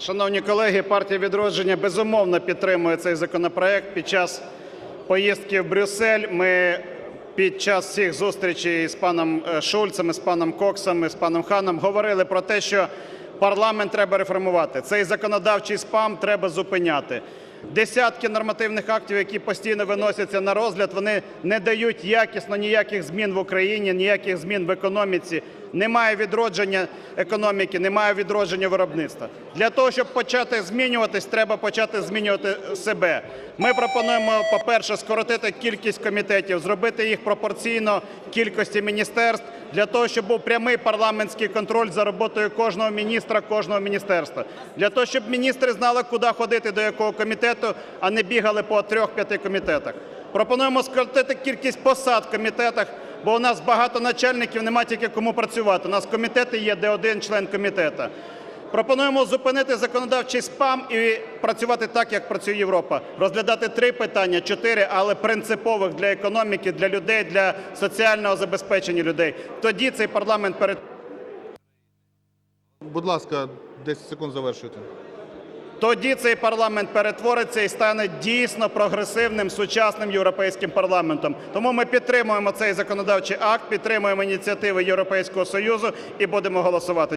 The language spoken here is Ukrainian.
Шановні колеги, партія відродження безумовно підтримує цей законопроект. Під час поїздки в Брюссель ми під час всіх зустрічей з паном е, Шульцем, з паном Коксом, з паном Ханом говорили про те, що парламент треба реформувати. Цей законодавчий спам треба зупиняти. Десятки нормативних актів, які постійно виносяться на розгляд, вони не дають якісно ніяких змін в Україні, ніяких змін в економіці. Немає відродження економіки, немає відродження виробництва. Для того, щоб почати змінюватись, треба почати змінювати себе. Ми пропонуємо, по-перше, скоротити кількість комітетів, зробити їх пропорційно кількості міністерств, для того, щоб був прямий парламентський контроль за роботою кожного міністра, кожного міністерства. Для того, щоб міністри знали, куди ходити, до якого комітету, а не бігали по трьох-п'яти комітетах. Пропонуємо скоротити кількість посад в комітетах, бо у нас багато начальників, нема тільки кому працювати. У нас комітети є, де один член комітету. Пропонуємо зупинити законодавчий спам і працювати так, як працює Європа. Розглядати три питання, чотири, але принципових для економіки, для людей, для соціального забезпечення людей. Тоді цей парламент перед Будь ласка, 10 секунд завершуйте. Тоді цей парламент перетвориться і стане дійсно прогресивним сучасним європейським парламентом. Тому ми підтримуємо цей законодавчий акт, підтримуємо ініціативи Європейського союзу і будемо голосувати.